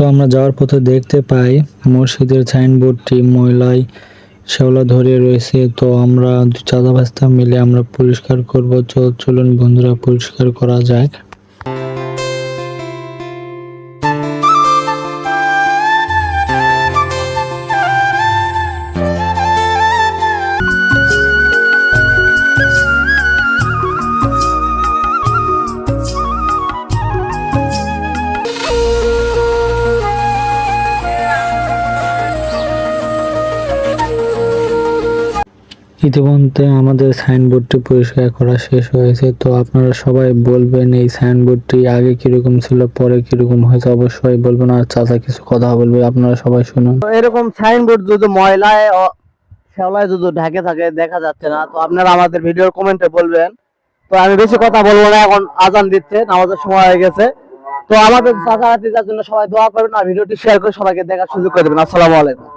তো আমরা যাওয়ার পথে দেখতে পাই মসজিদের সাইনবোর্ডটি ময়লায় শ্যাওলা ধরে রয়েছে। তো আমরা দু চাঁদা ভাস্তা মিলে আমরা পরিষ্কার করব। চলুন বন্ধুরা, পরিষ্কার করা যাক। ইতিমধ্যে আমাদের সাইনবোর্ডটি পরিষ্কার করা শেষ হয়েছে, তো আপনারা সবাই বলবেন এই সাইনবোর্ডটি আগে কীরকম ছিল, পরে কীরকম হয়েছে, অবশ্যই বলবেন আর চাচা কিছু কথা বলবে, আপনারা সবাই শুনুন। এরকম সাইনবোর্ড যদি ময়লায় শ্যাওলায় যদি ঢাকে থাকে, দেখা যাচ্ছে না, তো আপনারা আমাদের ভিডিওর কমেন্টে বলবেন। তো আমি বেশি কথা বলব না, এখন আজান দিচ্ছে, নামাজের সময় হয়ে গেছে। তো আমাদের চাচা হাতিজার জন্য সবাই দোয়া করবেন আর ভিডিওটি শেয়ার করে সবাইকে দেখার সুযোগ করে দেবেন। আসসালামু আলাইকুম।